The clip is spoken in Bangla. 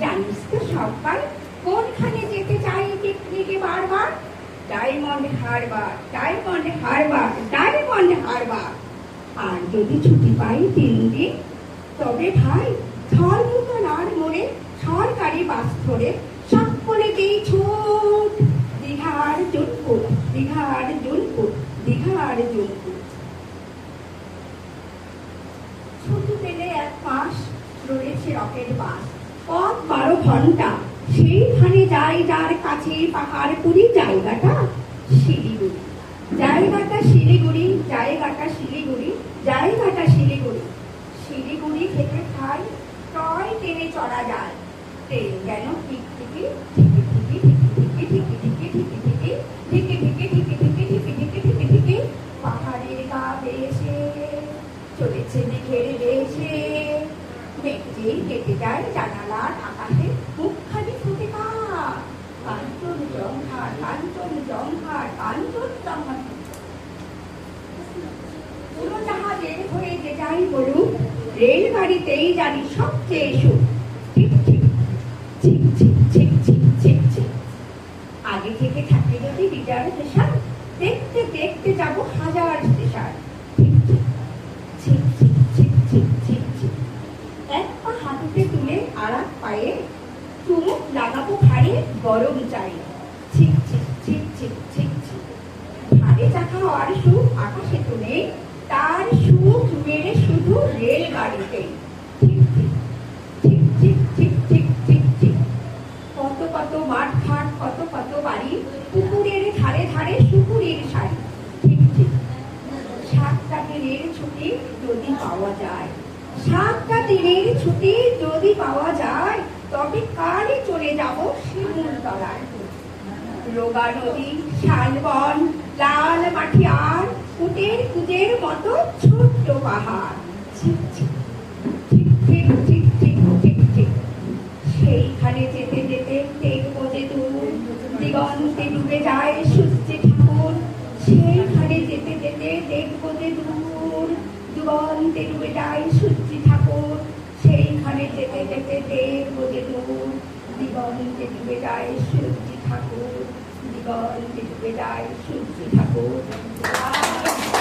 জানিস তো সবাই কোনখানে যেতে চাই পিকনিকে বারবার? Diamond Harbour Diamond Harbour Diamond Harbour. আর যদি ছুটি পাই তিন দিন, তবে ভাই ধর্মতলার মোড়ে সরকারি বাস ধরে সকলেতেই ছুট। দীঘার জুনপুর দীঘার জুনপুর দীঘার জুনপুর। ছুটি পেলে এক মাস রয়েছে রকেট বাস। বারো ঘণ্টা। সেইখানে যাই, যার কাছে পাহাড় পাহাড়পুরি জায়গাটা শিলিগুড়ি। জায়গাটা শিলিগুড়ি জায়গাটা শিলিগুড়ি জায়গাটা শিলিগুড়ি। শিলিগুড়ি থেকে খাই টয় ট্রেনে চড়া যায়। ট্রেন যেন ঠিক ঠিকই পাহাড়ের গা চলেছে মেঘের বেশে মেঘ যেই কেটে যায় জানালার রেলগাড়িতেই জানি সবচেয়ে সুখ ঠিক ঠিক ঠিক ঠিক ঠিক ঠিক ঠিক আগে থেকে যদি রিজার্ভেশন দেখতে দেখতে যাব হাজার স্টেশন ঠিক ঠিক ঠিক এক হাঁটুতে তুলে আর এক পায়ে চুমুক লাগাবো ঘাড়ে গরম চাই ভুলে তার সুখ মেরে শুধু রেল গাড়িতে কত কত মাঠ ঘাট, কত কত বাড়ি, পুকুরের ধারে ধারে ঠিক ঠিক। ছুটি যদি পাওয়া যায়। সাতটা দিনের ছুটি যদি পাওয়া যায়, তবে কালই চলে যাব শিমুল তলায় রোগা নদী, শালবন, লাল মাঠি আর কুটের কুজের মতো ছোট্ট পাহাড়। ঠিক ঠিক ঠিক ঠিক সেইখানে যেতে যেতে দেখব যে দূর দিগন্তে ডুবে যায় সূর্য ঠাকুর। সেইখানে যেতে যেতে দেখব যে দূর দিগন্তে ডুবে যায় সূর্য ঠাকুর। সেইখানে যেতে যেতে দেখব যে দূর দিগন্তে ডুবে যায় সূর্য ঠাকুর। 一个人一直会在幸福的角落